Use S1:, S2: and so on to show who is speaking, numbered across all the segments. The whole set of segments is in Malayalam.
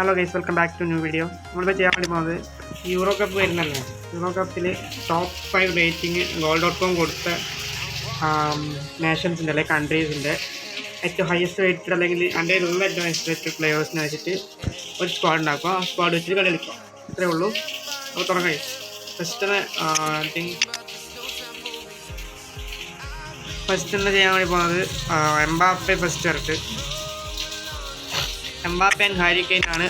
S1: Hello guys welcome back to new video നമ്മളിപ്പോൾ ചെയ്യാൻ വേണ്ടി പോകുന്നത് യൂറോ കപ്പ് വരുന്നല്ലേ? യൂറോ കപ്പിൽ top five rating goal dot com കൊടുത്ത നേഷൻസിന്റെ അല്ലെങ്കിൽ കൺട്രീസിന്റെ ഏറ്റവും ഹയസ്റ്റ് റേറ്റഡ് അല്ലെങ്കിൽ അതിന്റെ ഉള്ള ഏറ്റവും ഹയസ്റ്റ് റേറ്റഡ് പ്ലെയേഴ്സിനെ വെച്ചിട്ട് ഒരു സ്ക്വാഡ് ഉണ്ടാക്കും. ആ സ്ക്വാഡ് വെച്ചിട്ട് കളി കളിക്കും. ഇത്രയേ ഉള്ളൂ. അപ്പോൾ തുടങ്ങി ഫസ്റ്റ് ഐ തിങ്ക് ഫസ്റ്റ് എന്താ ചെയ്യാൻ വേണ്ടി പോകുന്നത് എംബാപ്പെ ഫസ്റ്റ് വരട്ട് എംബാപ്പെ ആൻഡ് ഹാരി കെയിൻ ആണ്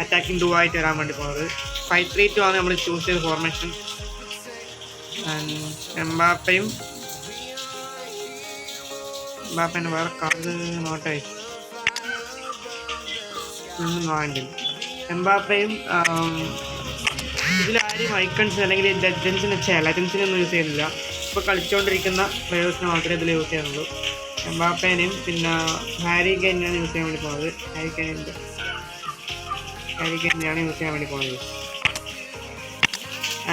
S1: അറ്റാക്കിംഗ് ഡൂ ആയിട്ട് വരാൻ വേണ്ടി പോകുന്നത് ഫൈവ് ത്രീ ടു ആണ് നമ്മൾ ചൂസ് ചെയ്ത ഫോർമേഷൻ എംബാപ്പയും എംബാപ്പേന്റെ വേറെ കാർഡ് നോട്ടായി ഒന്നും വാങ്ങില്ല എംബാപ്പയും ഇതിലാരും ഐക്കൺസ് അല്ലെങ്കിൽ ലെജൻസിന് വെച്ചാൽ ലെജൻസിനൊന്നും യൂസ് ചെയ്യുന്നില്ല ഇപ്പോൾ കളിച്ചുകൊണ്ടിരിക്കുന്ന പ്ലെയേഴ്സിന് മാത്രമേ ഇതിൽ യൂസ് ചെയ്യുന്നുള്ളൂ എംബാപ്പേനെയും പിന്നെ ഹാരി കെയിനെയാണ് യൂസ് ചെയ്യാൻ വേണ്ടി പോകുന്നത് ഹാരി കെയിനിന്റെ ഹാരി കെയിനെയാണ് യൂസ് ചെയ്യാൻ വേണ്ടി പോകുന്നത്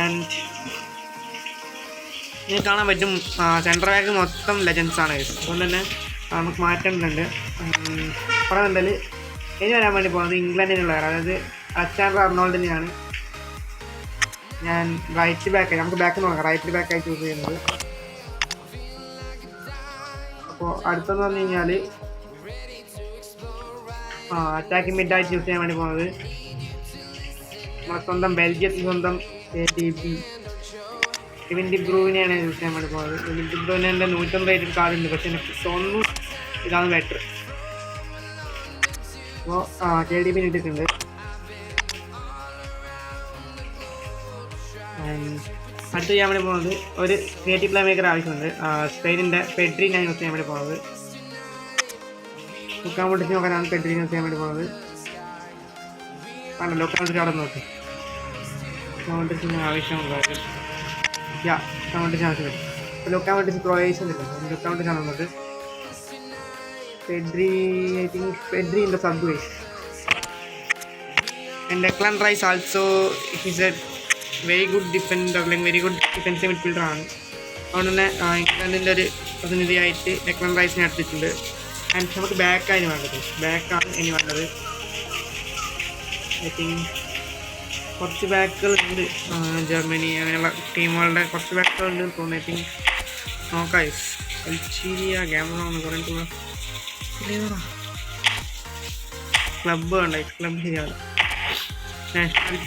S1: ആൻഡ് ഇനി കാണാൻ പറ്റും സെൻട്രൽ ബാക്ക് മൊത്തം ലെജൻസ് ആണ്. അതുകൊണ്ട് തന്നെ നമുക്ക് മാറ്റേണ്ടതുണ്ട് പറയുന്നുണ്ടെങ്കിൽ ഇനി വരാൻ വേണ്ടി പോകുന്നത് ഇംഗ്ലണ്ടിനുള്ള അതായത് അച്ചാർ അർണോൾഡിനെയാണ് ഞാൻ റൈറ്റ് ബാക്ക് നമുക്ക് ബാക്ക് നോക്കാം. റൈറ്റ് ബാക്കായി ചൂസ് ചെയ്യുന്നത്. അപ്പോൾ അടുത്തെന്ന് പറഞ്ഞു കഴിഞ്ഞാൽ അറ്റാക്കിംഗ് മിഡായിട്ട് യൂസ് ചെയ്യാൻ വേണ്ടി പോകുന്നത് നമ്മുടെ സ്വന്തം ബെൽജിയത്തിൽ സ്വന്തം ഡി ബി ഡിബ്രൂവിനെയാണ് യൂസ് ചെയ്യാൻ വേണ്ടി പോകുന്നത് കെവിൻ ഡിബ്രൂവിനെ നൂറ്റമ്പത് റേറ്റഡ് കാർഡുണ്ട് പക്ഷെ എനിക്ക് തോന്നുന്നു ഇതാണ് ബെറ്റർ അപ്പോൾ ആ കെ ഡി ബി ഇട്ടിട്ടുണ്ട് അടുത്ത് ചെയ്യാൻ വേണ്ടി പോകുന്നത് ഒരു ക്രിയേറ്റീവ് പ്ലേ മേക്കർ ആവശ്യമുണ്ട്. സ്പെയിനിന്റെ പെഡ്രി ഞാൻ യൂസ് ചെയ്യാൻ വേണ്ടി പോകുന്നത്. ലുക്കാൻ പൊട്ടിച്ച് നോക്കാനാണ് പെഡ്രി യൂസ് ചെയ്യാൻ വേണ്ടി പോകുന്നത്. ആണ് ലുക്കാൻ അവിടെ നോക്കി. കൗണ്ടസിന് ആവശ്യമുള്ളത് and Declan Rice also he's a very good defender അല്ലെങ്കിൽ വെരി ഗുഡ് ഡിഫൻസീവ് മിഡ്ഫീൽഡർ ആണ്. അതുകൊണ്ട് തന്നെ ഇംഗ്ലണ്ടിന്റെ ഒരു പ്രതിനിധിയായിട്ട് ഡെക്ലൻ റൈസിനെ എടുത്തിട്ടുണ്ട് ആൻഡ് നമുക്ക് ബാക്കാണ് വേണ്ടത്. ബാക്കാണ് ഇനി വേണ്ടത്. ഐ തിങ്ക് കുറച്ച് ബാക്കുകളുണ്ട് ജർമ്മനി അങ്ങനെയുള്ള ടീമുകളുടെ കുറച്ച് ബാക്കുകളുണ്ട് എന്ന് തോന്നുന്നു. ഐ തിങ്ക് നോക്കായി അൽജീരിയ ക്യാമറ പറഞ്ഞിട്ടുള്ള ക്ലബ്ബ് വേണ്ട ക്ലബ് ശരിയാണ് നാഷണൽ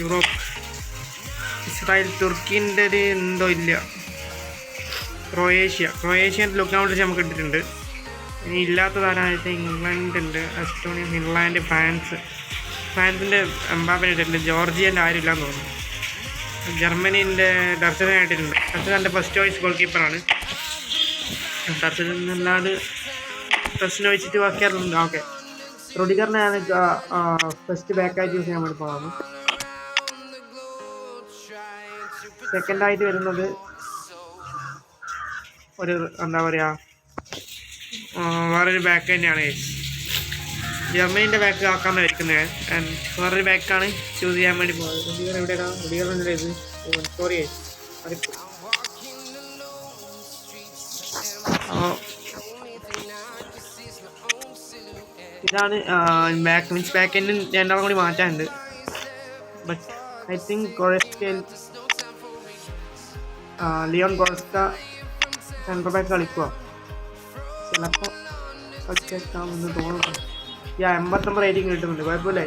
S1: യൂറോപ്പ് ഇസ്രായേൽ തുർക്കിന്റെ ഒരു എന്തോ ഇല്ല. ക്രൊയേഷ്യ. ക്രൊയേഷ്യ ലുക്ക് ഔട്ട് നമുക്ക് ഇട്ടിട്ടുണ്ട്. ഇനി ഇല്ലാത്ത താരമായിട്ട് ഇംഗ്ലണ്ട് ഉണ്ട് എസ്റ്റോണിയ ഫിൻലാൻഡ് ഫ്രാൻസ്. ഫ്രാൻസിന്റെ എംബാബിനെ ഇട്ടിട്ടുണ്ട്. ജോർജിയന്റെ ആരും ഇല്ലാന്ന് തോന്നുന്നു ജർമ്മനീന്റെ ഡർച്ചനെ ആയിട്ടുണ്ട് ഡർച്ചന്റെ ഫസ്റ്റ് ചോയ്സ് ഗോൾ കീപ്പറാണ് ഡർച്ചൻ എന്നല്ലാതെ ടെസ്റ്റിന് വെച്ചിട്ട് ബാക്കിയാറുണ്ട് ഓക്കെ. റൊഡിഗറിനെയാണ് ഫസ്റ്റ് ബാക്കായിട്ട് യൂസ് ചെയ്യാൻ വേണ്ടി പോകുന്നത് സെക്കൻഡായിട്ട് വരുന്നത് ഒരു എന്താ പറയുക വേറൊരു ബാക്ക് തന്നെയാണ്. ജർമ്മനീന്റെ ബാക്ക് ആക്കാമെന്ന് വരയ്ക്കുന്നത് ആൻഡ് വേറൊരു ബാക്കാണ് ചൂസ് ചെയ്യാൻ വേണ്ടി പോകുന്നത് എവിടെയാണ് റൊഡിഗർ ഇത്? സോറി ഇതാണ് ബാക്ക് മീൻസ് ബാക്ക് എൻഡും രണ്ടാളും കൂടി മാറ്റാനുണ്ട്. ബട്ട് ഐ തിങ്ക് കൊറസ്കയിൽ ലിയോൺ കൊറസ്ക സെൻട്രൽ ബാക്ക് കളിക്കുക ചിലപ്പോൾ കളിച്ചേക്കാമെന്ന് തോന്നുന്നു. യാ എൺപത്തൊമ്പത് റേറ്റിംഗ് കിട്ടുന്നുണ്ട്. കുഴപ്പമില്ലേ.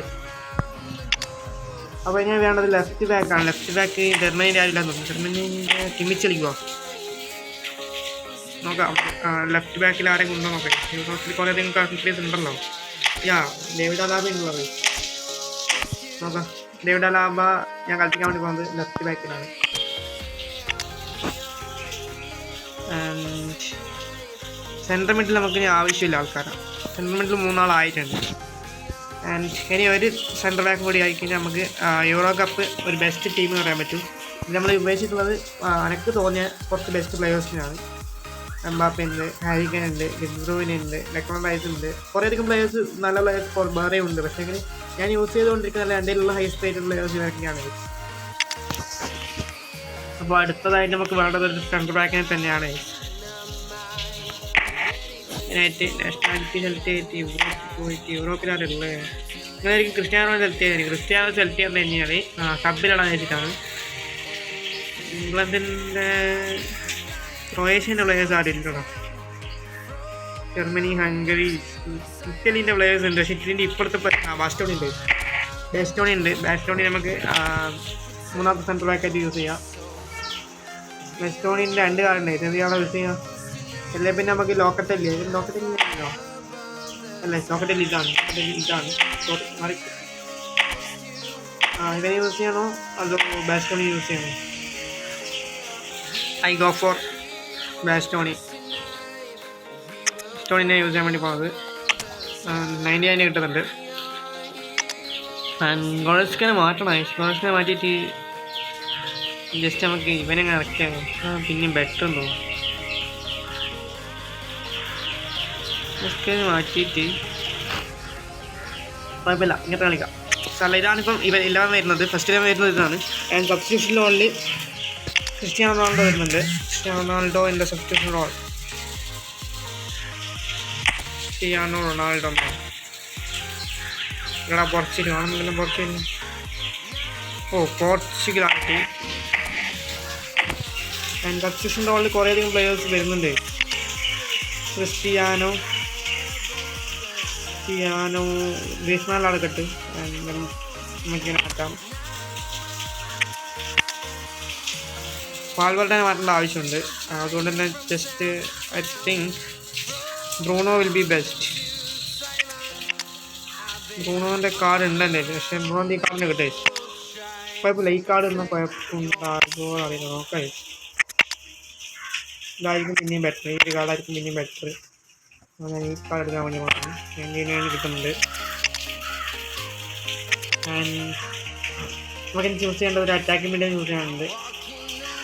S1: അപ്പോൾ ഇനി വേണ്ടത് ലെഫ്റ്റ് ബാക്കാണ് ലെഫ്റ്റ് ബാക്ക് ജർമ്മനിന്റെ ആരില്ല തോന്നുന്നു. ജർമ്മനിന്റെ കിമിച്ച് കളിക്കുമോ നോക്കാം. ലെഫ്റ്റ് ബാക്കിൽ ആരെ ഉണ്ടോ നോക്കാം. കുറേ അധികം കൺട്രീസ് ഉണ്ടല്ലോ. യാ ഡേവിഡ് അലാബ ഉള്ളത് നോക്കാം. ഡേവിഡ് അലാബ ഞാൻ കളിപ്പിക്കാൻ വേണ്ടി പോകുന്നത് ലെഫ്റ്റ് ബാക്കിലാണ് സെൻട്രൽ മിഡിൽ നമുക്ക് ഇനി ആവശ്യമില്ല ആൾക്കാരാണ് സെൻട്രൽ മിഡിൽ മൂന്നാളായിട്ടുണ്ട്. ആൻഡ് ഇനി ഒരു സെൻട്രൽ ബാക്ക് കൂടി ആയിക്കഴിഞ്ഞാൽ നമുക്ക് യൂറോ കപ്പ് ഒരു ബെസ്റ്റ് ടീം എന്ന് പറയാൻ പറ്റും. നമ്മൾ ഉപയോഗിച്ചിട്ടുള്ളത് എനിക്ക് തോന്നിയ കുറച്ച് ബെസ്റ്റ് പ്ലെയേഴ്സിനാണ് എംബാപ്പ ഉണ്ട് ഹാരിക്കൻ ഉണ്ട് ഡിബ്രൂവിൻ ഉണ്ട് ലക്മൺ റൈസ് ഉണ്ട്. കുറേ അധികം പ്ലെയേഴ്സ് നല്ല പ്ലെയേഴ്സ് വേറെ ഉണ്ട്. പക്ഷേ ഞാൻ യൂസ് ചെയ്തുകൊണ്ടിരിക്കുന്ന എന്റെ ഉള്ള ഹൈസ്റ്റ് റേറ്റഡ് പ്ലെയേഴ്സ് ഇതൊക്കെയാണ് അപ്പോൾ അടുത്തതായിട്ട് നമുക്ക് വേണ്ടത് ഒരു സെൻട്രൽ ബാക്കിനെ തന്നെയാണ്. നിങ്ങളായിരിക്കും ക്രിസ്ത്യാനോ സെലക്ട് ചെയ്തത്. ക്രിസ്ത്യാനോ സെലക്ട് ചെയ്യാൻ കഴിഞ്ഞാൽ കബിലാണ് വെച്ചിട്ടാണ്. ഇംഗ്ലണ്ടിന്റെ ക്രൊയേഷ്യന്റെ പ്ലേയേഴ്സ് ആരുമില്ലടാ ജർമ്മനി ഹംഗറി ഇറ്റലീന്റെ പ്ലേയേഴ്സ് ഉണ്ട്. പക്ഷേ ഇറ്റലിന്റെ ഇപ്പോഴത്തെ ബാസ്റ്റോണി ഉണ്ട് ബാസ്റ്റോണി ഉണ്ട് ബാസ്റ്റോണി നമുക്ക് മൂന്നാമത്തെ സെൻട്രൽ ബാക്കായിട്ട് യൂസ് ചെയ്യാം. ബാസ്റ്റോണിന്റെ രണ്ട് കാർഡുണ്ട് ഇത് എന്തിനാണ് യൂസ് ചെയ്യാം അല്ലേ പിന്നെ നമുക്ക് ലോക്കറ്റല്ലേ ലോക്കറ്റല്ലോ അല്ല ലോക്കറ്റിൽ ഇതാണ്. ഇതാണ്. മാറി ആ ഇവനെ യൂസ് ചെയ്യണോ? അതോ ബാസ്റ്റോണി യൂസ് ചെയ്യണോ? I go for Bastoni. സ്റ്റോണിനെ use ചെയ്യാൻ വേണ്ടി പോകുന്നത് നയന്റി നയൻ കിട്ടുന്നുണ്ട്. ഗോൾസ്കിനെ മാറ്റണം. ഗോൾസ്കിനെ മാറ്റിയിട്ട് ജസ്റ്റ് നമുക്ക് ഇവനെ ഇറക്കിയാൽ പിന്നെയും ബെറ്റർ തോന്നുന്നു മാറ്റിയിട്ട് കുഴപ്പമില്ല ഇങ്ങനത്തെ കളിക്കാം. കാരണം ഇതാണിപ്പം ഇവൻ ഇലവൻ വരുന്നത്. ഫസ്റ്റ് ഇലവൻ വരുന്നത് ഇതാണ്. And substitution only Cristiano Ronaldo വരുന്നുണ്ട്. ക്രിസ്ത്യാനോ റൊണാൾഡോ എന്റെ സബ്സ്റ്റിറ്റ്യൂഷൻ റോൾ ക്രിസ്ത്യാനോ റൊണാൾഡോ ഇവിടെ പോർച്ചുഗൽ ആണെന്നെങ്കിലും പോർച്ചുഗൽ. ഓ പോർച്ചുഗലായിട്ട് ആൻഡ് സബ്സ്റ്റിറ്റ്യൂഷൻ റോളിൽ കുറേയധികം പ്ലെയേഴ്സ് വരുന്നുണ്ട്. ക്രിസ്റ്റിയാനോ ക്രിസ്റ്റിയാനോ ഗ്രീസ്മാനിലാണ് അടക്കട്ട് നമുക്കിങ്ങനെ മാറ്റാം പാൽവർദ്ധന മാറ്റേണ്ട ആവശ്യമുണ്ട്. അതുകൊണ്ട് തന്നെ just I think Bruno will be best ബ്രൂണോന്റെ card ഉണ്ടല്ലേ പക്ഷേ ബ്രൂണോന്റെ ഈ കാർഡിന് കിട്ടേ. കുഴപ്പമില്ല. ഈ കാർഡ് ഒന്നും കുഴപ്പമുണ്ടാകുമോ അറിയില്ല. നോക്കാം. ഇതായിരിക്കും പിന്നെയും ബെറ്റർ ഈ ഒരു കാർഡായിരിക്കും പിന്നെയും ബെറ്റർ ഞാൻ ഈ കാർഡ് എടുക്കാൻ വേണ്ടി മാത്രം എങ്ങനെയാണ് കിട്ടുന്നുണ്ട്. നമുക്ക് ചൂസ് ചെയ്യേണ്ട ഒരു അറ്റാക്കിംഗ് മിഡ് ചൂസ് ചെയ്യാനുണ്ട്.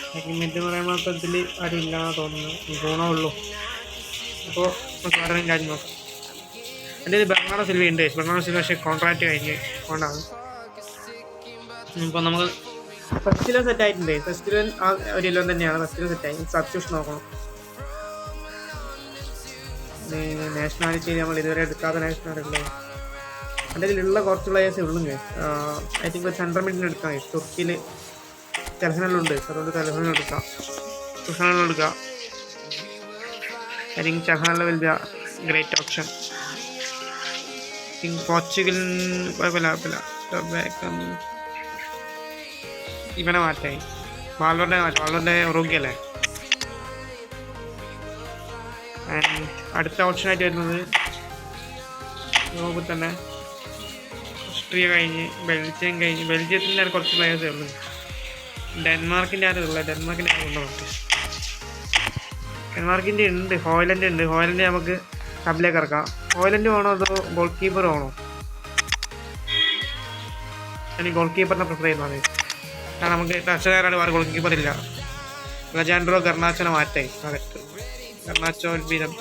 S1: അറ്റാക്കിംഗ് മിഡ് എന്ന് പറയാൻ ഇതിൽ ആരും ഇല്ലാന്ന് തോന്നുന്നു ഗുണമേ ഉള്ളൂ. അപ്പോൾ നമുക്ക് വേറെ കാര്യം നോക്കാം. എന്റെ ഇത് ബെർണാഡോ സിൽവ ഉണ്ട്. ബെർണാഡോ സിൽവ പക്ഷേ കോൺട്രാക്റ്റ് കഴിഞ്ഞ് കൊണ്ടാണ്. ഇപ്പോൾ നമുക്ക് ഫസ്റ്റിലോ സെറ്റ് ആയിട്ടുണ്ട്. ഫസ്റ്റിലോ ആ ഒരു ഇലവൻ തന്നെയാണ്. ഫസ്റ്റിലോ സെറ്റ് ആയി. സബ്സ്റ്റിറ്റ്യൂഷൻ നോക്കണം. നാഷണാലിറ്റി നമ്മൾ ഇതുവരെ എടുക്കാത്ത നാഷണാലിറ്റി എന്റെ ഇതിലുള്ള കുറച്ച് പ്ലേയേഴ്സേ ഉള്ളൂ ഐ തിങ്ക് ഒരു സെൻട്രൽ മിഡിൽ എടുക്കാം. തുർക്കിയിൽ തെലഹനലുണ്ട് അതുകൊണ്ട് തെലഹനിൽ എടുക്കാം. തുഷാനിൽ എടുക്കാം. I think ചഹാനിൽ will be great option think കുഴപ്പമില്ല. കുഴപ്പമില്ല ഇവനെ മാറ്റായി വാൾവറിനെ മാറ്റി വാൾവറിന്റെ റോഗിയല്ലേ ആൻഡ് അടുത്ത ഓപ്ഷനായിട്ട് വരുന്നത് നോക്കി തന്നെ ഓസ്ട്രിയ കഴിഞ്ഞ് ബെൽജിയം കഴിഞ്ഞ് ബെൽജിയത്തിന്റെ ആണ് കുറച്ച് പ്ലേയേഴ്സേ ഉള്ളൂ. ഡെൻമാർക്കിന്റെ ആരും ഉള്ളത് ഡെൻമാർക്കിന്റെ ആരും ഉണ്ടോ നമുക്ക്. ഡെൻമാർക്കിന്റെ ഉണ്ട് ഹോയ്ലൻഡ് ഉണ്ട്. ഹോയ്ലൻഡ് നമുക്ക് കബിലേക്ക് ഇറക്കാം. ഹോയ്ലൻഡ് വേണോ അതോ ഗോൾ കീപ്പർ വേണോ? ഞാൻ ഗോൾ കീപ്പറിനെ പ്രിഫർ ചെയ്യുന്നത് കാരണം നമുക്ക് ടച്ചുകാരാണ് മാറി ഗോൾ കീപ്പർ ഇല്ല ലജാൻഡ്രോ ഗർണാച്ചോനെ മാറ്റായി അകത്ത് ഗർണാച്ചോ ബീതം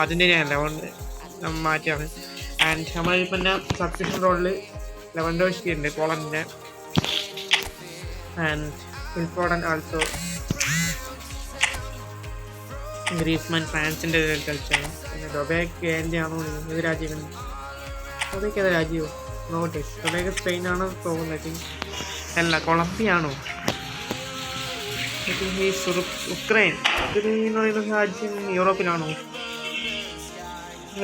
S1: അർജന്റീനയല്ല അതുകൊണ്ട് നമ്മൾ മാറ്റിയാണ്. ആൻഡ് നമ്മളിപ്പോൾ തന്നെ സബ്സ്റ്റിറ്റ്യൂഷൻ റോളിൽ ലെവൻഡോസ്കി ഉണ്ട് പോളണ്ടിന്റെ ആൻഡ് ഇമ്പോർട്ടന്റ് ആൾസോ ഗ്രീസ്മാൻ ഫ്രാൻസിന്റെ കളിച്ചാണ്. പിന്നെ ഡൊബേക്ക് എന്റെ ആണോ ഏത് രാജ്യം ഡൊബേക്ക് ഏത് രാജ്യമോ? നോട്ടെ ഡൊബേക്ക് സ്പെയിനാണോ തോന്നുന്നത്? അല്ല കൊളംബിയാണോ? ഉക്രൈൻ. ഉക്രൈൻ എന്ന് പറയുന്ന രാജ്യം യൂറോപ്പിലാണോ?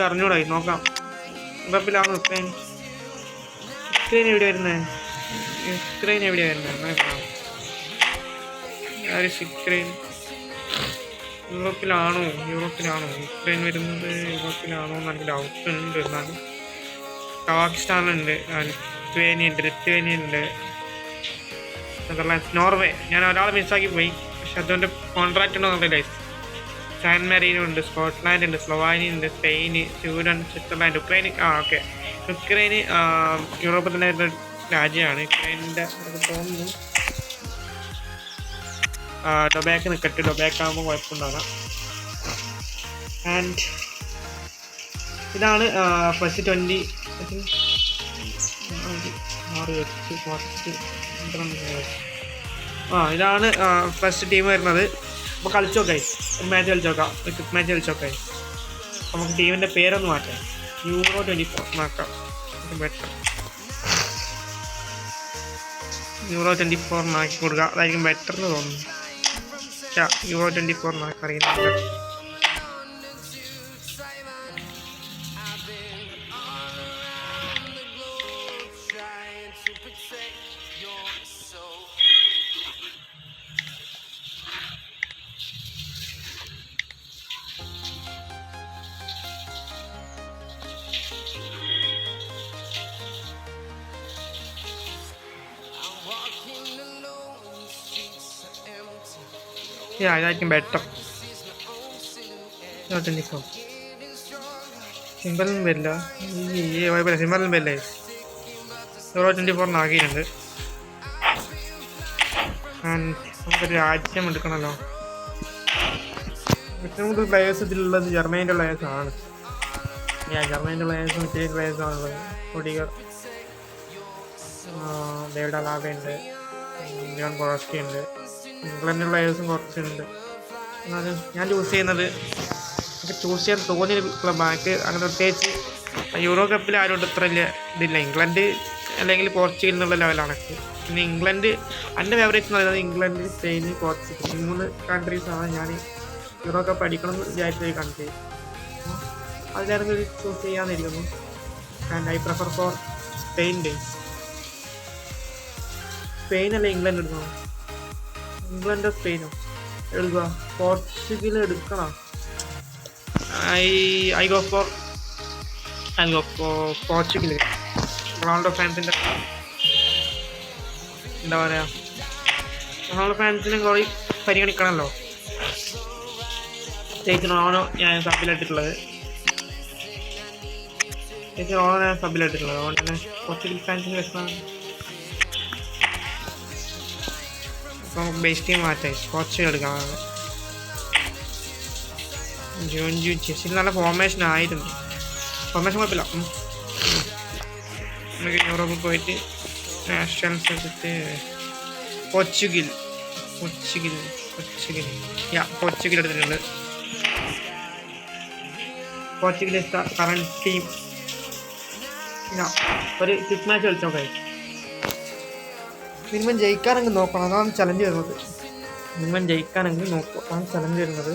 S1: അറിഞ്ഞൂടായി നോക്കാം. യൂറോപ്പിലാണോ ഉക്രൈൻ? ഉക്രൈൻ എവിടെ വരുന്നത് യുക്രൈൻ എവിടെ വരുന്നത് നോക്കാം ആര് യുക്രൈൻ യൂറോപ്പിലാണോ? യൂറോപ്പിലാണോ? യുക്രൈൻ വരുന്നത് യൂറോപ്പിലാണോ എന്നൊരു ഡൗട്ട് ഉണ്ട് എന്നാലും. കവാക്കിസ്ഥാനുണ്ട് ലിത്വേനിയ ഉണ്ട് ലിത്വേനിയ ഉണ്ട് നെതർലാൻഡ്സ് നോർവേ ഞാൻ ഒരാളെ മിസ്സാക്കി പോയി. പക്ഷെ അതുകൊണ്ട് കോൺട്രാക്റ്റ് ഉണ്ടോ എന്നറിയില്ല സാൻ മെറീനുണ്ട് സ്കോട്ട്ലാൻഡ് ഉണ്ട് സ്ലൊവാനിയ ഉണ്ട് സ്പെയിന് സ്വീഡൻ സ്വിറ്റ്സർലാൻഡ് ഉക്രൈൻ ആ ഓക്കെ ഉക്രൈന് യൂറോപ്പിൽ തന്നെ വരുന്ന രാജ്യമാണ്. യുക്രൈനിന്റെ തോന്നുന്നു. ഡൊബാക്ക് നിൽക്കട്ടെ ഡൊബാക്ക് ആകുമ്പോൾ കുഴപ്പമുണ്ടാവില്ല. ആൻഡ് ഇതാണ് ഫസ്റ്റ് ട്വന്റി ആറ് എട്ട് പത്ത് പന്ത്രണ്ട് ആ ഇതാണ് ഫസ്റ്റ് ടീം വരുന്നത്. അപ്പോൾ കളിച്ചു നോക്കായി മാച്ച് കളിച്ചു നോക്കാം ക്രിക്കറ്റ് മാച്ച് കളിച്ചു നോക്കായി നമുക്ക് ടീമിന്റെ പേരൊന്ന് മാറ്റാം. യൂറോ ട്വന്റി ഫോർ മാക്കാം. ബെറ്റർ യൂറോ ട്വന്റി ഫോർ മാക്കി കൊടുക്കുക അതായിരിക്കും ബെറ്റർ എന്ന് തോന്നുന്നു. യൂറോ ട്വന്റി ഫോർ അറിയുന്നത് യാ ഇതായിരിക്കും ബെറ്റർ ട്വന്റി ഫോർ സിമ്പിളും വരില്ല. ഈ കുഴപ്പമില്ല സിമ്പിളും വരില്ലേ? സീറോ ട്വന്റി ഫോറിന് ആക്കിയിട്ടുണ്ട്. നമുക്കൊരു രാജ്യം എടുക്കണമല്ലോ ഏറ്റവും കൂടുതൽ പ്ലേയേഴ്സ് ഇതിലുള്ളത് ജർമ്മനിന്റെ പ്ലേയേഴ്സാണ് ജർമ്മനിന്റെ പ്ലേയേഴ്സും ഇറ്റലിയൻ പ്ലേയേഴ്സാണുള്ളത് കൊടികൾ ഡേവിഡ് അലാബ ഉണ്ട് ജോൺ കൊറസ്കി ഉണ്ട്. ഇംഗ്ലണ്ടിന്റെ പ്ലേയേഴ്സും കുറച്ചുണ്ട് എന്നാലും ഞാൻ ചൂസ് ചെയ്യുന്നത് എനിക്ക് ചൂസ് ചെയ്യാൻ തോന്നിയ ക്ലബാക്ക് അങ്ങനെ പ്രത്യേകിച്ച് യൂറോ കപ്പിൽ ആരോട് ഇത്ര വലിയ ഇതില്ല. ഇംഗ്ലണ്ട് അല്ലെങ്കിൽ പോർച്ചുഗൽ എന്നുള്ള ലെവലാണ് പിന്നെ ഇംഗ്ലണ്ട് എന്റെ ഫേവറേറ്റ് എന്ന് പറയുന്നത് ഇംഗ്ലണ്ട് സ്പെയിൻ പോർച്ചുഗൽ. ഈ മൂന്ന് കൺട്രീസാണ് ഞാൻ യൂറോ കപ്പ് അടിക്കണം എന്ന് വിചാരിച്ചൊരു കൺട്രി അതിലായിരുന്നു ഒരു choose ചെയ്യാന്നിരിക്കുന്നു. And I prefer for Spain Spain അല്ല ഇംഗ്ലണ്ട് എടുക്കണം ഇംഗ്ലണ്ടോ സ്പെയിനോ എടുക്കുക പോർച്ചുഗൽ എടുക്കണം? I I go for I go for Portugal Ronaldo ഫാൻസിന്റെ എന്താ പറയുക റൊണാൾഡോ ഫാൻസിനെ കുറേ പരിഗണിക്കണമല്ലോ പ്രത്യേകിച്ച് റോണോ ഞാൻ സബിലായിട്ടുള്ളത് പ്രത്യേകിച്ച് റോണോ ഞാൻ സബിലായിട്ടുള്ളത് അതുകൊണ്ട് തന്നെ പോർച്ചുഗൽ ഫാൻസിന് വിഷമമാണ് അപ്പോൾ ബെസ്റ്റ് മാറ്റായി പോർച്ചുഗൽ എടുക്കാം ജോൺ ജു ചെസ്സിൽ നല്ല ഫോർമേഷൻ ആയിരുന്നു. ഫോർമേഷൻ കുഴപ്പമില്ല. നമുക്ക് യൂറോപ്പിൽ പോയിട്ട് നാഷണൽസ് എടുത്ത് Portugal Portugal Portugal yeah Portugal എടുത്തിട്ടുണ്ട്. പോർച്ചുഗൽ കറണ്ട് ടീം ഒരു സിക്സ് മാച്ച് കളിച്ചോക്കെ മിനിമം ജയിക്കാനെങ്കിൽ നോക്കണം. അതാണ് ചലഞ്ച് വരുന്നത്. മിനിമം ജയിക്കാനെങ്കിൽ നോക്കുക അതാണ് ചലഞ്ച് വരുന്നത്.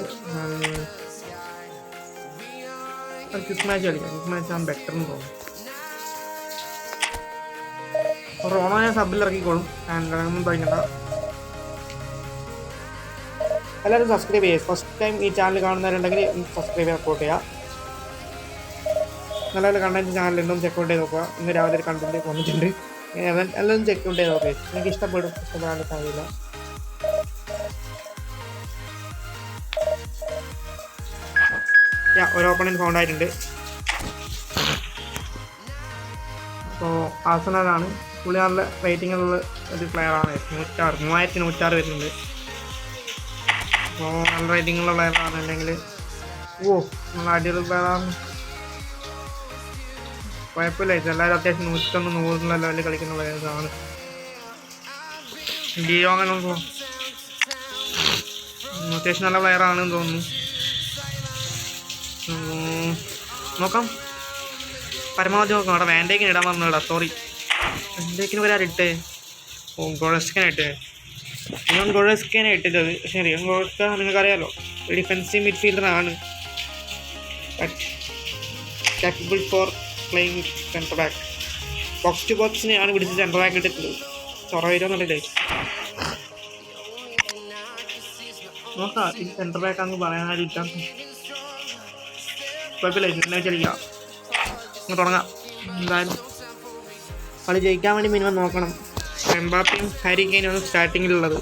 S1: ക്വിക്ക് മാച്ച് കളിക്കാം. ക്വിക്ക് മാച്ച് ആണ് ബെറ്റർ എന്ന് തോന്നുന്നു റോണോ ഞാൻ സബിൽ ഇറക്കിക്കോളും. ഒന്നും പറഞ്ഞില്ല എല്ലാവരും സബ്സ്ക്രൈബ് ചെയ്യുക ഫസ്റ്റ് ടൈം ഈ ചാനൽ കാണുന്നവരുണ്ടെങ്കിൽ സബ്സ്ക്രൈബ് ചെയ്യാൻ സപ്പോർട്ട് ചെയ്യുക നല്ല നല്ല കണ്ടന്റ് ചാനൽ എന്നും ചെക്ക് ഔട്ട് ചെയ്ത് നോക്കുക. ഇന്ന് രാവിലെ ഒരു കണ്ടന്റ് വന്നിട്ടുണ്ട്. എല്ലാം- ചെക്ക് ചെയ്ത് നോക്കുക എനിക്ക് ഇഷ്ടപ്പെടും? ഇഷ്ടപ്പെടാൻ സാധ്യത ഒരു ഓപ്പണന്റ് ഫൗണ്ട് ആയിട്ടുണ്ട്. അപ്പോൾ ആസനാണ് പുള്ളി നല്ല റേറ്റിംഗ് ഉള്ള ഒരു പ്ലെയറാണ് നൂറ്റാറ് മൂവായിരത്തി നൂറ്റാറ് വരുന്നുണ്ട്. അപ്പോൾ നല്ല റേറ്റിംഗ് ഉള്ള പ്ലെയറാണ് അല്ലെങ്കിൽ ഓ നല്ല അടിപൊളി പ്ലെയറാണ് കുഴപ്പമില്ല എല്ലാവരും അത്യാവശ്യം നൂറ്റൊന്ന് നൂറിനുള്ള ലെവലിൽ കളിക്കുന്ന പ്ലെയേഴ്സാണ് ഡിയോ അങ്ങനെ അത്യാവശ്യം നല്ല പ്ലെയർ ആണെന്ന് തോന്നുന്നു. നോക്കാം. പരമാവധി നോക്കാം. അവിടെ വാൻഡേക്കിന് ഇടാൻ പറഞ്ഞടാ സോറി വാൻഡേക്കിന് വരാൻ ഇട്ടേ? ഓ ഗോളസ്കനെ ഇട്ടേ. ഇവൻ ഗോളസ്കനെ ഇട്ടിട്ടത് പക്ഷേ റിയൻ ഗോളസ്ക നിങ്ങൾക്കറിയാലോ? ഒരു മിഡ്ഫീൽഡർ ആണ്. But for playing centre back box to ബോക്സിനെയാണ് പിടിച്ച് സെന്റർ ബാക്ക് ഇട്ടിട്ടുള്ളത്. ചൊറ വരുമെന്നുണ്ടല്ലേ നോക്കാം ഇത് സെന്റർ ബാക്ക് ആണെന്ന് പറയാനായിട്ട് കുഴപ്പമില്ല ഇതിനെ കളിക്കാം അങ്ങ് തുടങ്ങാം. എന്തായാലും കളി ജയിക്കാൻ വേണ്ടി മിനിമം നോക്കണം. എംബാപ്പയും ഹാരി കെയിനാണ് സ്റ്റാർട്ടിങ്ങിലുള്ളത്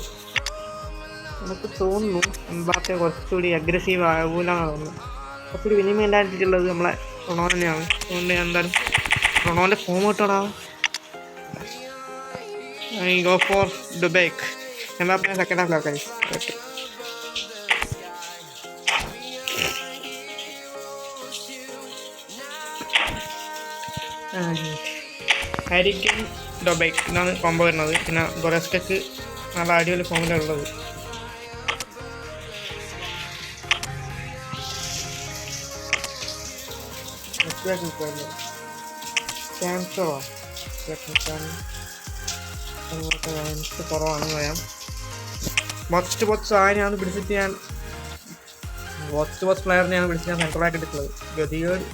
S1: നമുക്ക് തോന്നുന്നു എംബാപ്പെ കുറച്ചുകൂടി അഗ്രസീവ് ആകൂലെന്നാണ് തോന്നുന്നു. കുറച്ചുകൂടി വിനിമയം ഉണ്ടായിട്ടുള്ളത് നമ്മളെ റൊണോ തന്നെയാണ് അതുകൊണ്ട് ഞാൻ എന്തായാലും റൊണോന്റെ ഫോം കിട്ടടാ. ഐ ഗോ ഫോർ ഡുബേക്ക് എംബാപ്പെ സെക്കൻഡ് ഹാഫിലാക്കാൻ ഹാരിക്കും ഡൊബൈക്ക് ഇതാണ് കോമ്പോ വരുന്നത്. പിന്നെ ഗൊറസ്കക്ക് നല്ല അടിപൊളി ഫോമിലാണ് നിൽക്കുമല്ലോ ക്യാൻസറോ നിൽക്കാൻ അങ്ങോട്ട് ചാൻസ് കുറവാണെന്ന് പറയാം മസ്റ്റ് ബോക്സ് ആരെയാണ് പിടിച്ചിട്ട് ഞാൻ മൊസ്റ്റ് ബോക്സ് പ്ലെയറിനെയാണ് പിടിച്ച് ഞാൻ സെൻട്രലായിട്ട് എടുക്കുന്നത് ഗതികേട്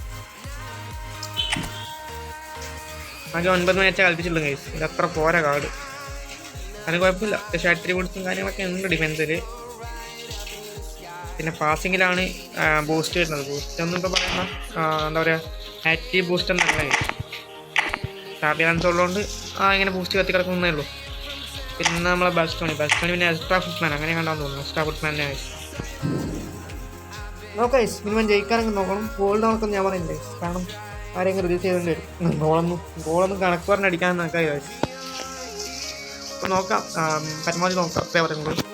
S1: ആകെ ഒൻപത് മാച്ചാണ് കളിപ്പിച്ചുള്ളൂ കേസ് ഇത് അത്ര പോരാ കാർഡ് അതിന് കുഴപ്പമില്ല. പക്ഷേ അട്രിബ്യൂട്ട്സും കാര്യങ്ങളൊക്കെ ഉണ്ട് ഡിഫൻസിൽ പിന്നെ പാസിങ്ങിലാണ് ബൂസ്റ്റ് വരുന്നത്. ബൂസ്റ്റ് ഒന്നും ഇപ്പോൾ പറയുന്ന എന്താ പറയുക ആക്റ്റീവ് ബൂസ്റ്റർ നല്ല റൺസ് ഉള്ളതുകൊണ്ട് ആ ഇങ്ങനെ ബൂസ്റ്റ് കത്തി കിടക്കുന്നേ ഉള്ളൂ. പിന്നെ നമ്മളെ ബസ് ടോണി ബസ് ടോണി പിന്നെ എക്സ്ട്രാ ഫുട്മാൻ അങ്ങനെ കണ്ടാന്ന് തോന്നുന്നു. എക്സ്ട്രാ ഫുട്മാനെ നോക്കാം മിനിമം ജയിക്കാനൊക്കെ നോക്കണം. ഗോൾഡ് നോക്കണം ഞാൻ പറയുന്നത് കാരണം ആരെങ്കിലും റിലീസ് ചെയ്തുകൊണ്ട് വരും. ഗോളൊന്നും ഗോളൊന്നും കണക്ക് പറഞ്ഞ് അടിക്കാൻ നോക്കാം അപ്പോൾ നോക്കാം. പരമാവധി നോക്കാം.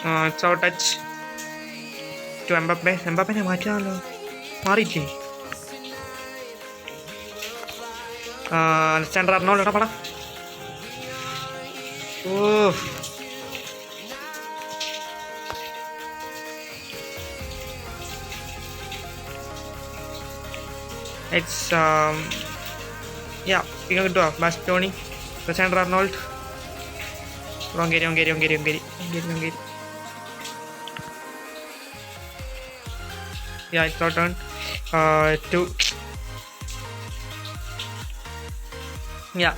S1: എത്രയാ പറയുന്നത് ചോ ടച്ച് ടു എംബപ്പെ എംബപ്പനെ മാറ്റാമല്ലോ മാറിയില്ലേ അലക്സാണ്ടർ അർണോൾഡ് എടാ പടാ ഓ ഇറ്റ്സ് യാ ഇങ്ങനെ കിട്ടുമോ ബാസ്റ്റോണി അലക്സാണ്ടർ അർണോൾഡ് ഓങ്കേരി ഓങ്കേരി ഓങ്കേരി ഓങ്കേരി ഓങ്കേരി ഓങ്കേരി Yeah, it's our turn. Uh, to yeah.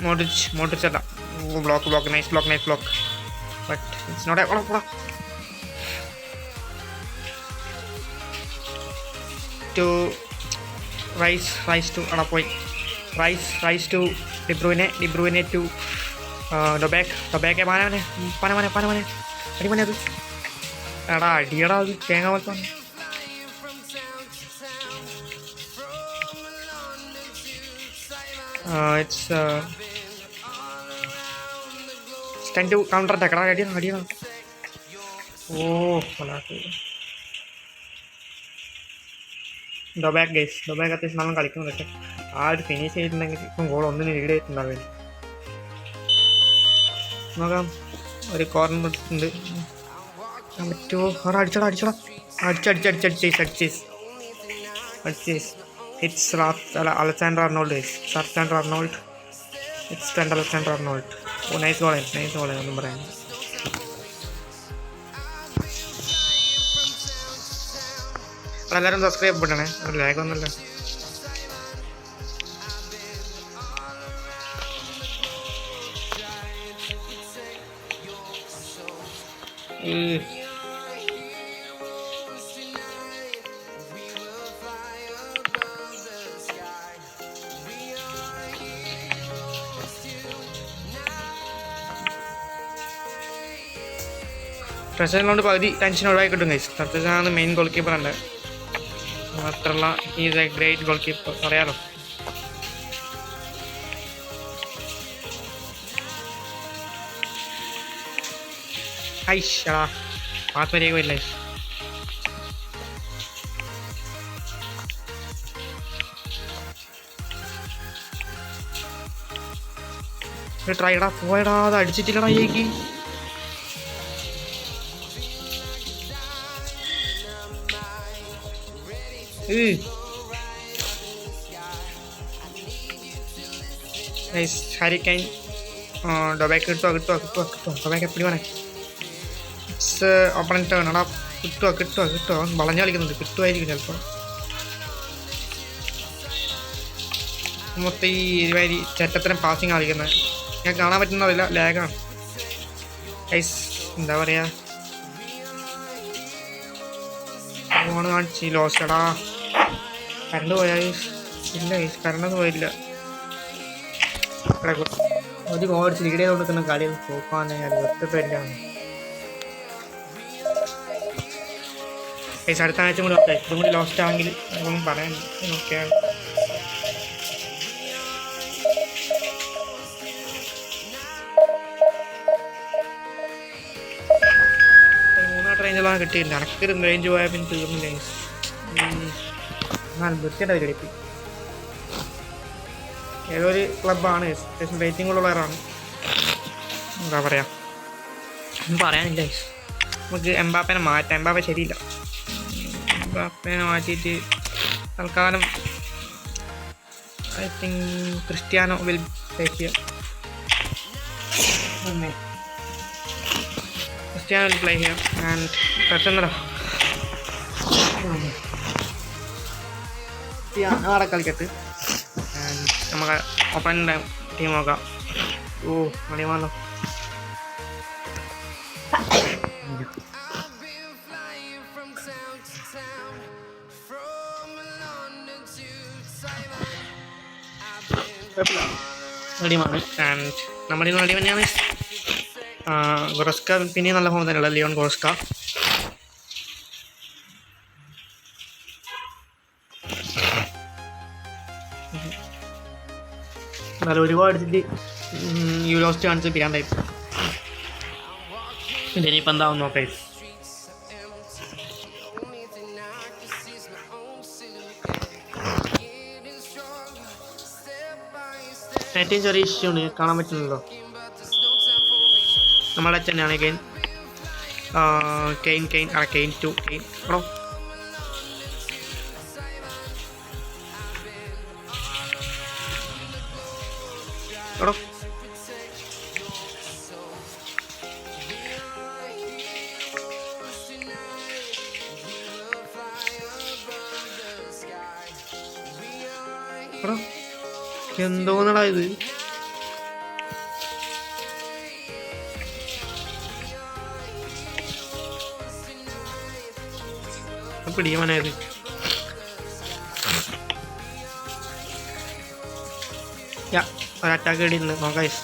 S1: Modric, Modric അല്ല block block nice block nice block but it's not എവിടെ പോടാ ടു റൈസ് റൈസ് ടു അടാ പോയി റൈസ് റൈസ് ടു ഡിബ്രൂവിനെ ഡിബ്രൂവിനെ ടു ഡൊബാക്ക് ഡൊബാക്കെ പാനവനെ പനമനെ പനമനെ അടിമനെ അത് എടാ അടിയടാ അത് തേങ്ങ വെക്കാൻ ഇറ്റ്സ് ടു കൗണ്ടർ അറ്റാക്ക് എടാ അടിയണം അടിയണം ഓ കൊലാക്ക് ഡൊബാക്ക് ഗൈസ് ഡൊബാക്ക് അത്യാവശ്യം നല്ല കളിക്കുന്നുണ്ട് ആ ഒരു ഫിനിഷ് ചെയ്തിട്ടുണ്ടെങ്കിൽ ഇപ്പം ഗോൾ ഒന്നിന് ലീഡ് ചെയ്തിട്ടുണ്ടാവില്ല നോക്കാം. ഒരു കോർണർ ഞാൻ പറ്റുമോ അവിടെ അടിച്ചടാ അടിച്ചടാ. അടിച്ചടിച്ച് അടിച്ചടിച്ച് അടിച്ചേസ് അടിച്ചേസ് ഇറ്റ്സ് അല്ല Alexander Arnold Alexander Arnold it's Trent Alexander Arnold oh nice ഗോളെ nice ഗോളെ ഒന്നും പറയാൻ എല്ലാവരും സബ്സ്ക്രൈബ് ചെയ്യണേ ലാഗ് ഒന്നുമില്ല. ഈ പ്രശ്നങ്ങളുണ്ട്. പകുതി ടെൻഷൻ ഒഴിവാക്കി കിട്ടും ഗൈസ് സത്യജാണ് മെയിൻ ഗോൾ കീപ്പർ ഉണ്ട്. മാത്രമല്ല is a great goal keeper അറിയാലോ ഐഷടാ ആത്മരേഖയില്ലേ ട്രൈഡാ പോയടാ അത് അടിച്ചിട്ടില്ലടാ ഏക്ക് ഹരിക്കൈൻ ഡൊബാക്ക് കിട്ടുക കിട്ടുക കിട്ടുക കിട്ടുക ഡൊബാക്ക് എപ്പിടി വേണേ ഇറ്റ്സ് ടേൺ എടാ കിട്ടുക കിട്ടുക കിട്ടുക കളിക്കുന്നുണ്ട്. കിട്ടുമായിരിക്കും ചിലപ്പോൾ മൊത്തം ഈ ഇരുവാരി ചേട്ടത്തരം പാസിങ് കളിക്കുന്നത് ഞാൻ കാണാൻ പറ്റുന്നതല്ല ലാഗാണ് ഐസ് എന്താ പറയുക ഫോണ് കാണിച്ച് ലോസ് എടാ. കറണ്ട് പോയായി ഇല്ല കറണ്ട് പോയില്ല. ഒരു കോടിച്ച് ലീഡ് ചെയ്ത് കൊടുക്കുന്ന കളി പോക്കാന്ന് വെറുതെയാണ് പൈസ അടുത്ത ആഴ്ച കൂടി ഓക്കെ ഇതും കൂടി ലോസ്റ്റ് ആണെങ്കിൽ ഒന്നും പറയാൻ ഓക്കെയാണ് മൂന്നാട്ട് റേഞ്ചുള്ള കിട്ടിയില്ല അനക്കൊരു റേഞ്ച് പോയാൽ പിന്നെ തീർന്നില്ല? എന്നാൽ വൃത്തിയായിട്ട് കളിപ്പി ഏതൊരു ക്ലബ്ബാണ് അത്യാവശ്യം റേറ്റിംഗ് ഉള്ള പ്ലെയറാണ് എന്താ ഒന്നും പറയാനില്ല. നമുക്ക് എംബാപ്പനെ മാറ്റാം. എംബാപ്പ ശരിയില്ല. എംബാപ്പനെ മാറ്റിയിട്ട് തൽക്കാലം I think Cristiano will take Cristiano will play here and പെട്ടെന്നടാ Cristiano അവിടെ കളിക്കട്ട്. നമുക്ക് ഒപ്പന്റെ ടീം നോക്കാം ഓ കളിമാണല്ലോ റെഡിയുമാണ് ആൻഡ് നമ്മുടെ റെഡി തന്നെയാണ്. ഗൊറസ്ക പിന്നെ നല്ല ഫോം തന്നെയുള്ള ലിയോൺ ഗൊറസ്ക? എന്നാലും ഒരുപാട് അടിച്ചിട്ട് യൂലോസ്റ്റ് കാണിച്ച് പിരാണ്ടായി ഇനിയിപ്പോൾ എന്താവും നോക്കേ. ഏറ്റവും ചെറിയ ഇഷ്യൂ ആണ് കാണാൻ പറ്റുന്നല്ലോ നമ്മളെ തന്നെയാണ് കെയിൻ. കെയിൻ കെയിൻ ആ കെയിൻ ടു കെയിൻ. എടോ എടോ. എടോ എന്തോന്നടാ ഇത്? പിടിയവനായത് യാ. ഒരു അറ്റാക്ക് ഇടിയുണ്ട് നോക്കാം guys.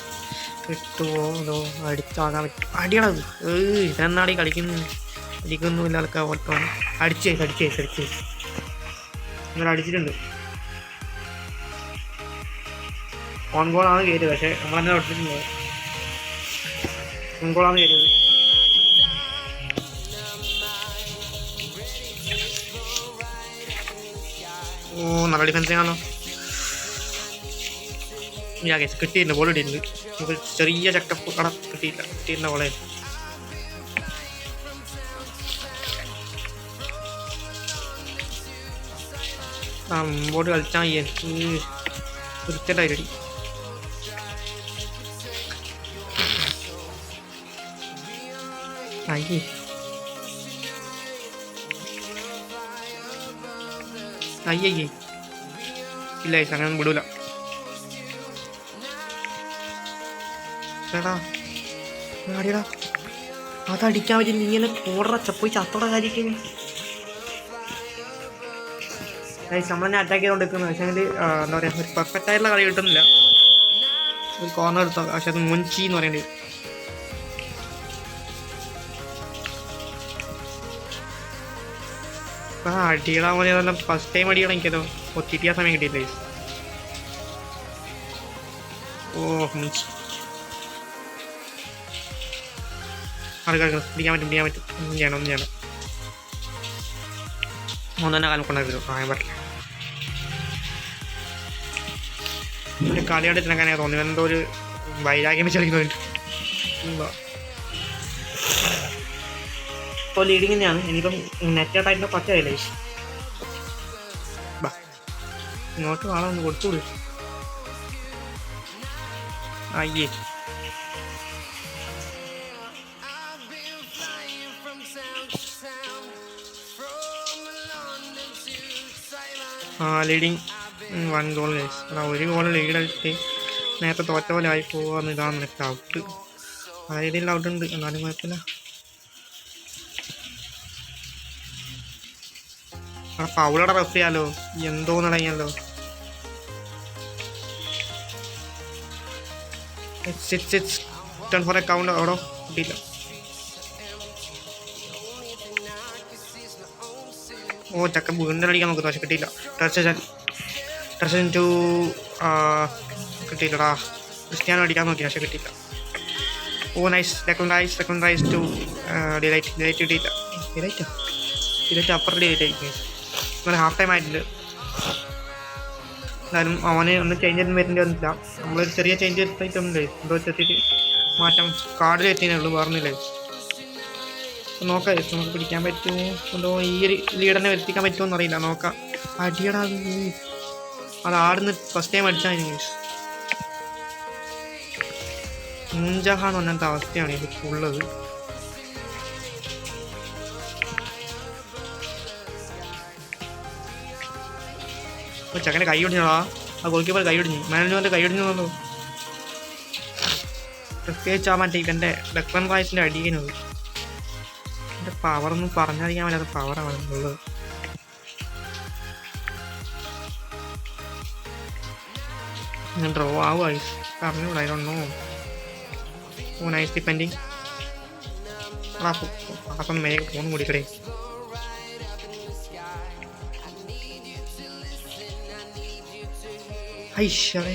S1: കിട്ടുമോ അതോ അടിച്ചാകാൻ പറ്റും. അടിയണത് ഏയ് ഇതെന്നാടി കളിക്കുന്നു? അടിക്കൊന്നുമില്ല ആൾക്കാർ ഓട്ടമാണ് അടിച്ചേ അടിച്ചേ അടിച്ചേ. ഇന്നലെ അടിച്ചിട്ടുണ്ട്. ഓൺ ഗോളാണ് കയറിയത് പക്ഷേ നമ്മളെന്നെ തൊട്ടിട്ടുണ്ട് ഓൺ ഗോളാണ് കയറിയത്. ഓ നല്ല ഡിഫൻസ് ആണോ യാ ഗൈസ് കിട്ടിയിട്ടുണ്ട് ബോൾ ഇട്ടിട്ടുണ്ട് നമുക്ക് ചെറിയ ചക്കപ്പ് കട കിട്ടിയില്ല. കിട്ടിയിരുന്ന ബോളെ ബോർഡ് കളിച്ചാൽ എനിക്ക് വൃത്തിയായിട്ടടി അയ്യേ അയ്യയ്യേ ഇല്ല അങ്ങനെ ഒന്നും വിടൂല. ചേട്ടാ അടിയടാ അതടിക്കാൻ പറ്റില്ല ഇങ്ങനെ ഓടറ ചപ്പോയി ചത്തോടെ കാര്യം നമ്മളെന്നെ അറ്റാക്ക് ചെയ്തുകൊണ്ടിരിക്കുന്നത് പക്ഷേ എന്താ പറയുക ഒരു പെർഫെക്റ്റ് ആയിട്ടുള്ള കളി കിട്ടുന്നില്ല. ഒരു കോർണർ എടുത്തോ പക്ഷെ അത് മുൻചി എന്ന് പറയേണ്ടി ആ അടിയിടാൻ പോലെ അതെല്ലാം ഫസ്റ്റ് ടൈം അടിയണം എനിക്കതോ. ഒത്തിരി സമയം കിട്ടിയില്ലേ. ഓ മുൻചി. ആൾക്കാർക്ക് പിടിക്കാൻ പറ്റും പിടിക്കാൻ പറ്റും. ഒന്നും ചെയ്യണം ഒന്നും ചെയ്യണം ഒന്നെ കാലം കൊണ്ടായിരുന്നു പറയാൻ പറ്റില്ല. ഒരു കളി കണ്ടിട്ടുണ്ടെങ്കിൽ തോന്നി. എന്തോ ഒരു വൈരാഗ്യം വെച്ച് കളിക്കുന്നുണ്ട് എന്താ? ഇപ്പോൾ ലീഡിങ് തന്നെയാണ്. ഇനിയിപ്പം നെറ്റ് ആയിട്ട് ബാ. ഇങ്ങോട്ട് വേണം ഒന്ന് കൊടുത്തുകൂടി അയ്യേ ലീഡിങ് വൺ ഗോൾ ഗൈസ് ഒരു ഗോൾ ലീഡ് ആയിട്ട് നേരത്തെ തോറ്റ പോലെ ആയി പോവാന്ന് ഇതാണ് എനിക്ക് ഡൗട്ട് ആ രീതിയിൽ ഡൗട്ട് ഉണ്ട്. എന്നാലും കുഴപ്പമില്ല. ആ പൗളടെ റഫ് ചെയ്യാലോ? എന്തോ നടങ്ങിയല്ലോ ടെൻ ഫോർ അക്കൗണ്ട് അവിടെ കിട്ടിയില്ല. ഓ ചക്ക വീണ്ടും അടിക്കാൻ നോക്കുന്നു പക്ഷെ കിട്ടിയില്ല ടർച്ചൻ ടർച്ചൻ ടു കിട്ടിയില്ലടാ. ക്രിസ്ത്യാനോ അടിക്കാൻ നോക്കി പക്ഷെ കിട്ടിയില്ല. ഓ nice second rise second rise to de Ligt de Ligt കിട്ടിയില്ല. ഡിലൈറ്റോ ഡിലൈറ്റ് അപ്പർ ഡിലൈറ്റ് ആയിരിക്കും. അങ്ങനെ ഹാഫ് ടൈം ആയിട്ടുണ്ട്. എന്നാലും അവന് ഒന്ന് ചേഞ്ച് ഒന്നും വരേണ്ടി വന്നില്ല നമ്മളൊരു ചെറിയ ചേഞ്ച് വരുത്തിയിട്ടുണ്ട് എന്തോ ചെറിയ മാറ്റം. കാർഡിൽ എത്തിയേ ഉള്ളൂ പറഞ്ഞില്ലേ നോക്കാം ജസ്റ്റ് നമുക്ക് പിടിക്കാൻ പറ്റുമോ അതോ ഈ ഒരു ലീഡറിനെ വരുത്തിക്കാൻ പറ്റുമോ എന്നറിയില്ല നോക്കാം. അടിയടാ അത്. ആടുന്ന് ഫസ്റ്റ് ടൈം അടിച്ചാൽ. നൂൻജഹാൻ അങ്ങനത്തെ അവസ്ഥയാണ് ഇത് ഉള്ളത്? ചക്കന്റെ കൈ ഒടിഞ്ഞടാ ആ ഗോൾ കീപ്പർ കൈ ഒടിഞ്ഞു. മാനേജ്മെന്റ് കൈ ഒടിഞ്ഞു തോന്നുന്നു. പ്രത്യേകിച്ച് ആ മറ്റേ ഇവന്റെ ഡക്വൻ റൈസിന്റെ അടിക്കുന്നത് എന്റെ പവർ ഒന്നും പറഞ്ഞറിയാൻ പറ്റാത്ത പവറാണ് എന്നുള്ളത് ഞാൻ ഡ്രോ ആവും ഐസ്. പറഞ്ഞൂടാ ഇതൊന്നോ ഓൺ ഐസ് ഡിപ്പെൻഡിങ് അപ്പം മേ ഫോൺ കൂടിക്കടേ ഐശ്വരേ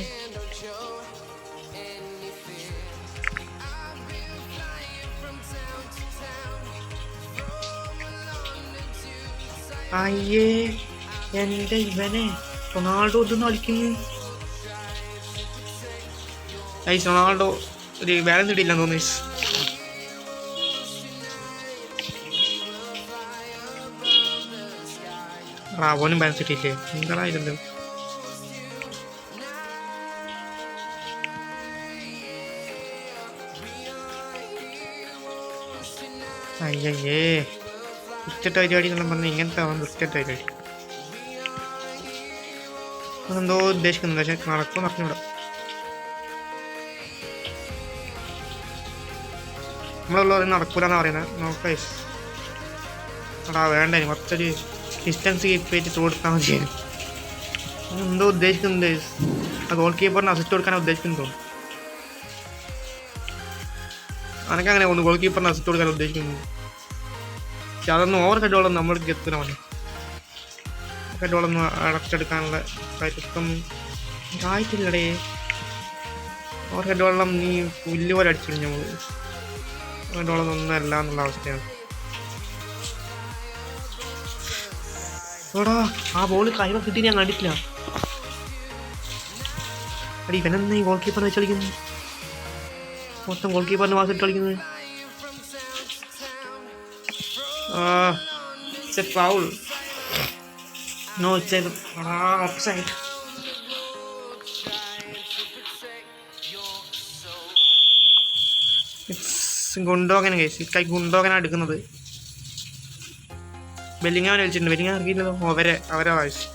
S1: അയ്യേ എന്റെ ഇവനെ. റൊണാൾഡോ ഇതൊന്നും കളിക്കുന്നു ഐസ് റൊണാൾഡോ ഒരു വേറെ നേടിയില്ല guys. റാവോനും ബാലൻസ് കിട്ടിയില്ലേ എന്താ? ഇതെന്ത് വൃത്തിട്ട പരിപാടി എന്നെല്ലാം പറഞ്ഞാൽ ഇങ്ങനത്തെ ആവാൻ വൃത്തിട്ട പരിപാടി. അതെന്തോ ഉദ്ദേശിക്കുന്നു പക്ഷെ നടക്കും നടക്കൂടാ നമ്മളുള്ളവർ നടക്കൂലെന്ന് പറയുന്നത് നോക്കാം അടാ വേണ്ട ഇനി കുറച്ചൊരു ഡിസ്റ്റൻസ് കീപ്പ് ചെയ്തിട്ട് കൊടുത്താൽ മതി. അവൻ എന്തോ ഉദ്ദേശിക്കുന്നുണ്ട് ആ ഗോൾ കീപ്പറിന് അസിസ്റ്റ് കൊടുക്കാനാണ് ഉദ്ദേശിക്കുന്നത് തോന്നുന്നു. അനക്ക് അങ്ങനെ ഒന്ന് ഗോൾ കീപ്പറിന് അസിസ്റ്റ് കൊടുക്കാൻ ഉദ്ദേശിക്കുന്നു. പക്ഷെ അതൊന്നും ഓവർ ഹെഡോളം നമ്മൾക്ക് എത്തുന്ന മതി ഹെഡോളം അടച്ചെടുക്കാനുള്ള കരുത്തൊന്നും ഇതായിട്ടില്ലടേ. ഓവർ ഹെഡോളം നീ പുല്ല് പോലെ അടിച്ചിരുന്നു നമ്മൾ ഹെഡോളം ഒന്നും അല്ല എന്നുള്ള അവസ്ഥയാണ്. എടാ ആ ബോൾ കൈവ കിട്ടി ഞാൻ കണ്ടിട്ടില്ല. അടി ഇവനെന്ന് ഗോൾ കീപ്പർ വെച്ച് കളിക്കുന്നു മൊത്തം ഗോൾ കീപ്പറിന് വാസിട്ട് കളിക്കുന്നത്? It's a foul no it's a offside it's Gundogan case കൈ ഗുണ്ടോകനാണ് എടുക്കുന്നത്. ബെല്ലിങ്ങാൻ വിളിച്ചിട്ടുണ്ട്. ബെല്ലിങ്ങാൻ ഇറങ്ങിയില്ലല്ലോ അവരെ അവരെ വായിച്ചു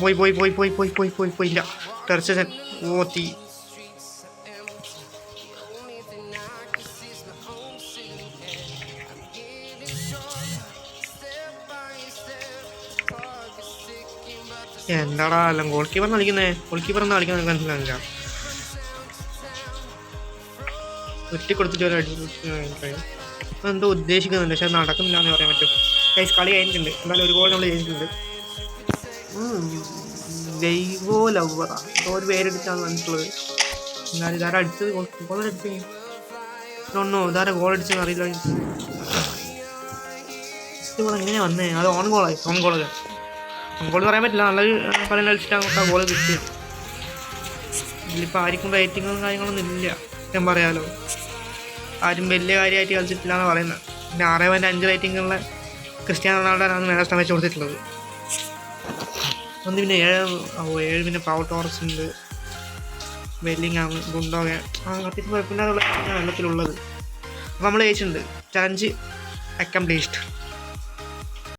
S1: പോയി പോയി പോയി പോയി പോയി പോയി പോയി പോയി. ഇല്ല. ടെർച്ചൻ ഓ തീ. എന്താടാ അല്ല ഗോൾ കീപ്പർ കളിക്കുന്നേ? ഗോൾ കീപ്പർ എന്നാ കളിക്കുന്ന മനസ്സിലാവില്ല ഒറ്റ കൊടുത്തിട്ട് ഒരു അടി കഴിയും എന്തോ ഉദ്ദേശിക്കുന്നുണ്ട് പക്ഷെ നടക്കുന്നില്ല എന്ന് പറയാൻ പറ്റും. ഗൈസ് കളി കഴിഞ്ഞിട്ടുണ്ട്. എന്തായാലും ഒരു ഗോൾ നമ്മൾ ചെയ്തിട്ടുണ്ട്. ദൈവോ എന്തോ ഒരു പേരെടുത്താണ് വന്നിട്ടുള്ളത്. എന്നാലും ഇതാരാ അടിച്ചത്? ഗോൾ അടിച്ചേ? ഒന്നോ ഇതാരാ ഗോൾ അടിച്ചെന്ന് അറിയില്ല. ഗോൾ എങ്ങനെയാ വന്നേ? അത് ഓൺ ഗോളായി ഓൺ ഓൺ ഗോൾ പറയാൻ പറ്റില്ല. നല്ലൊരു കളി കളിച്ചിട്ടാണ് നമുക്ക് ആ ഗോൾ കിട്ടിയത് ഇതിലിപ്പോൾ ആർക്കും റേറ്റിങ്ങും കാര്യങ്ങളൊന്നും ഇല്ല ഞാൻ പറയാമല്ലോ ആരും വലിയ കാര്യമായിട്ട് കളിച്ചിട്ടില്ല എന്ന് പറയുന്നത് പിന്നെ ആറ് പോയിന്റ് അഞ്ച് റേറ്റിങ്ങുള്ള ക്രിസ്ത്യാനോ റൊണാൾഡോനാണ് മാൻ ഓഫ് വെച്ച് കൊടുത്തിട്ടുള്ളത്. ഒന്ന് പിന്നെ ഏഴ് ഏഴ് പിന്നെ പവർ ടോറസ് ഉണ്ട്. വെല്ലിങ്ങാം ഗുണ്ടോക ആ അത്യാവശ്യം കുഴപ്പമില്ലാതുള്ള വെള്ളത്തിലുള്ളത് അപ്പോൾ നമ്മൾ ജയിച്ചിട്ടുണ്ട്. Challenge accomplished